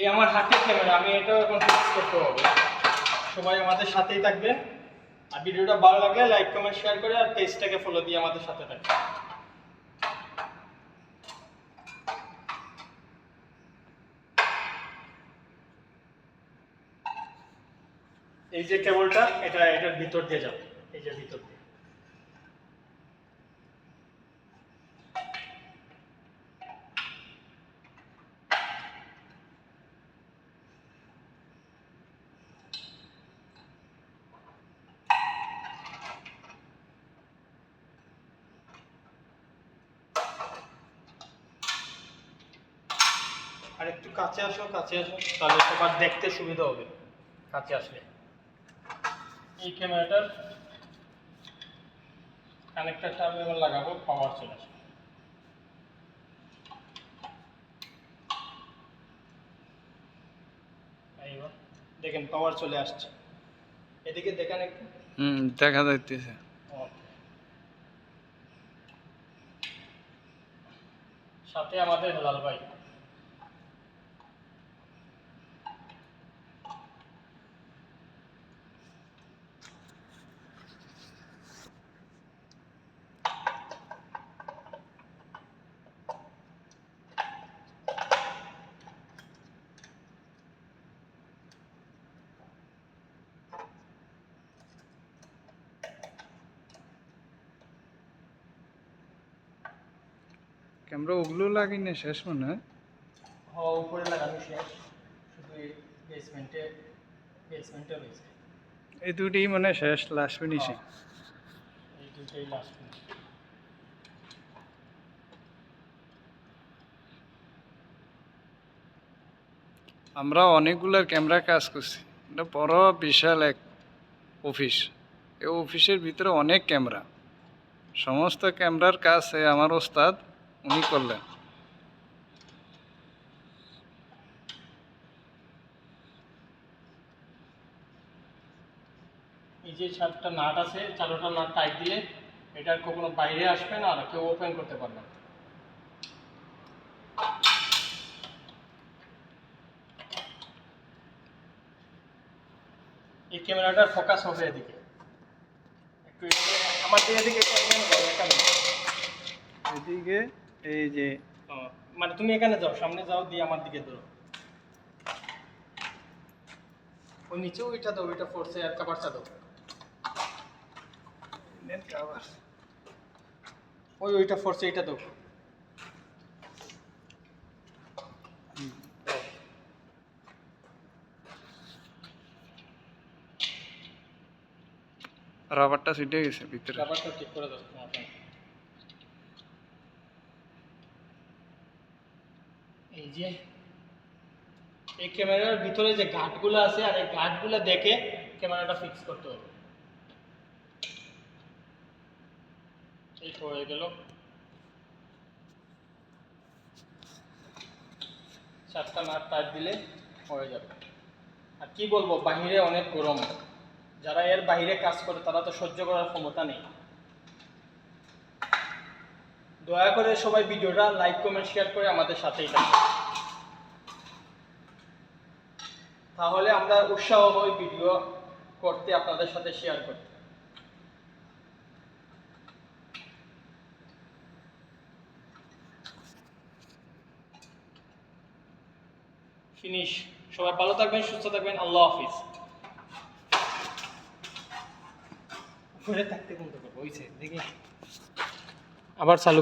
এই আমার হাতের ক্যামেরা আমি এটাও এখন ফিক্স করতে হবে। সবাই আমাদের সাথেই থাকবেন আর ভিডিওটা ভালো লাগলে লাইক কমেন্ট শেয়ার করে আর পেজটাকে ফলো দিয়ে আমাদের সাথে থাকবেন এই যে কেবলটা এটা, এটার ভিতর দিয়ে যাবে এই যে ভিতর দিয়ে। আর একটু কাছে আসো কাছে আসো তাহলে সবার দেখতে সুবিধা হবে। কাছে আসলে। এই ক্যামেরাটার কানেক্টারটা আমি এবার লাগাবো পাওয়ার চলে আসবে। দেখেন পাওয়ার চলে আসছে। এদিকে দেখেন একটু। হুম দেখা যাইতেছে। সাথে আমাদের হেলাল ভাই। ক্যামেরা ওগুলো লাগি না শেষ মনে হয়। উপরে লাগানো শেষ। শুধু এই বেসমেন্টে বেসমেন্টে রয়েছে। এই দুটি মানে শেষ লাস্ট ফিনিশিং এই দুটোই লাস্ট ফিনিশিং আমরা অনেকগুলোর ক্যামেরা কাজ করছি। এটা বড় বিশাল এক অফিস এই অফিসের ভিতরে অনেক ক্যামেরা। সমস্ত ক্যামেরার কাজ আমার ওস্তাদ। উনি করলেন। এই যে চারটা নাট আছে চারোটা নাট টাইট দিলে এটার কখনো বাইরে আসবে না আর কেউ ওপেন করতে পারবে না। এই ক্যামেরাটার ফোকাস হবে এদিকে। একটু আমার দিকে এদিকে। এদিকে এই যে মানে তুমি এখানে যাও সামনে যাও দিয়ে আমার দিকে ধরো। ওই নিচে ওইটা দাও ওইটা ফোর্সে আর কাবারটা দাও। ওই ওইটা ফোর্সে এটা দাও। রাবারটা ছিটে গেছে ভিতরে। রাবারটা ঠিক করে দাও তোমার জন্য। এই যে, এই ক্যামেরার ভিতরে যে গার্ডগুলো আছে আর এই গার্ডগুলো দেখে ক্যামেরাটা ফিক্স করতে হবে। এই হয়ে গেল। চারটা নাট টাইট দিলে হয়ে যাবে। আর কি বলব, বাহিরে অনেক গরম। যারা এর বাইরে কাজ করে, তারা তো সহ্য করার ক্ষমতা নেই। দয়া করে সবাই ভিডিওটা লাইক কমেন্ট শেয়ার করে আমাদের সাথেই থাকুন। তাহলে আমরা উৎসাহ হই ভিডিও করতে আপনাদের সাথে শেয়ার করতে ফিনিশ সবাই ভালো থাকবেন, সুস্থ থাকবেন। আল্লাহ হাফিজ। থাকতে হয়েছে দেখি। আবার চালু